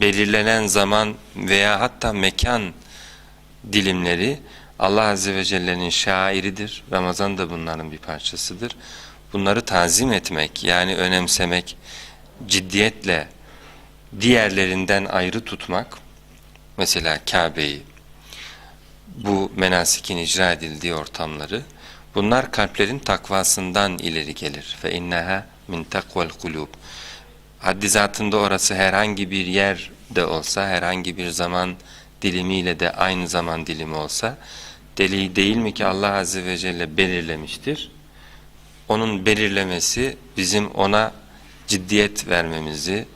belirlenen zaman veya hatta mekan dilimleri Allah Azze ve Celle'nin şairidir. Ramazan da bunların bir parçasıdır. Bunları tazim etmek yani önemsemek, ciddiyetle diğerlerinden ayrı tutmak, mesela Kabe'yi, bu menasikin icra edildiği ortamları, bunlar kalplerin takvasından ileri gelir. İnneha min takvel kulub. Haddi zatında orası herhangi bir yer de olsa, herhangi bir zaman dilimiyle de aynı zaman dilimi olsa, deli değil mi ki Allah Azze ve Celle belirlemiştir. Onun belirlemesi bizim ona ciddiyet vermemizi,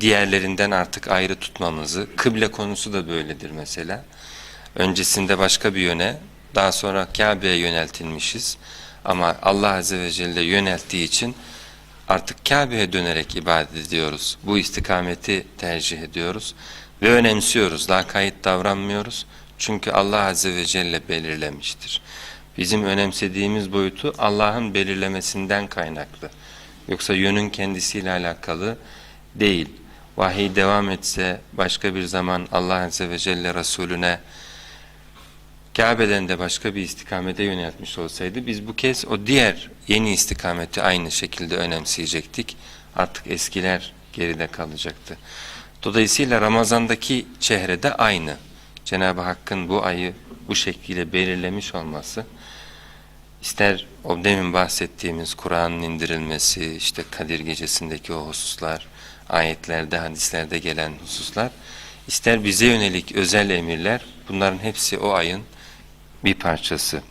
diğerlerinden artık ayrı tutmamızı, kıble konusu da böyledir mesela. Öncesinde başka bir yöne, daha sonra Kabe'ye yöneltilmişiz. Ama Allah Azze ve Celle yönelttiği için artık Kabe'ye dönerek ibadet ediyoruz. Bu istikameti tercih ediyoruz ve önemsiyoruz. Lakayt davranmıyoruz. Çünkü Allah Azze ve Celle belirlemiştir. Bizim önemsediğimiz boyutu Allah'ın belirlemesinden kaynaklı. Yoksa yönün kendisiyle alakalı değil. Vahiy devam etse başka bir zaman Allah Azze ve Celle Resulüne Kabe'den de başka bir istikamete yöneltmiş olsaydı biz bu kez o diğer yeni istikameti aynı şekilde önemseyecektik. Artık eskiler geride kalacaktı. Dolayısıyla Ramazan'daki çehre de aynı. Cenab-ı Hakk'ın bu ayı bu şekilde belirlemiş olması ister o demin bahsettiğimiz Kur'an'ın indirilmesi, işte Kadir gecesindeki o hususlar, ayetlerde, hadislerde gelen hususlar, ister bize yönelik özel emirler, bunların hepsi o ayın bir parçası.